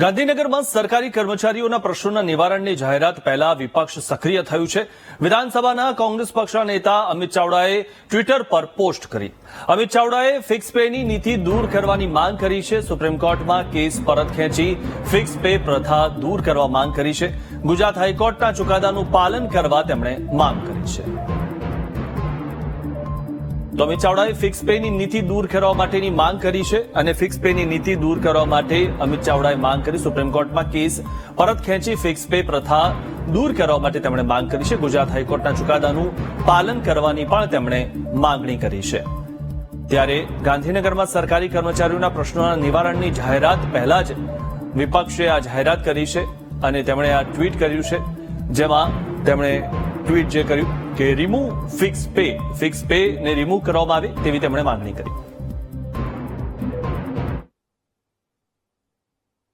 ગાંધીનગરમાં સરકારી કર્મચારીઓના પ્રશ્નોના નિવારણની જાહેરાત પહેલા વિપક્ષ સક્રિય થયું છે. વિધાનસભાના કોંગ્રેસ પક્ષના નેતા અમિત ચાવડાએ ટ્વિટર પર પોસ્ટ કરી. અમિત ચાવડાએ ફિક્સ પેની નીતિ દૂર કરવાની માંગ કરી છે. સુપ્રીમ કોર્ટમાં કેસ પરત ખેંચી ફિક્સ પે પ્રથા દૂર કરવા માંગ કરી છે. ગુજરાત હાઈકોર્ટના ચુકાદાનું પાલન કરવા તેમણે માંગ કરી છે. તો અમિત ચાવડાએ ફિક્સ પેની નીતિ દૂર કરવા માટેની માંગ કરી છે અને ફિક્સ પેની નીતિ દૂર કરવા માટે અમિત ચાવડાએ માંગ કરી સુપ્રીમ કોર્ટમાં કેસ પરત ખેંચી ફિક્સ પે પ્રથા દૂર કરવા માટે તેમણે માંગ કરી છે. ગુજરાત હાઈકોર્ટના ચુકાદાનું પાલન કરવાની પણ તેમણે માંગણી કરી છે. ત્યારે ગાંધીનગરમાં સરકારી કર્મચારીઓના પ્રશ્નોના નિવારણની જાહેરાત પહેલા જ વિપક્ષે આ જાહેરાત કરી છે અને તેમણે આ ટ્વીટ કર્યું છે, જેમાં તેમણે ટ્વીટ જે કર્યું કે remove fix pay fix pay ને રિમૂવ કરવામાં આવે તેવી તેમણે માંગણી કરી.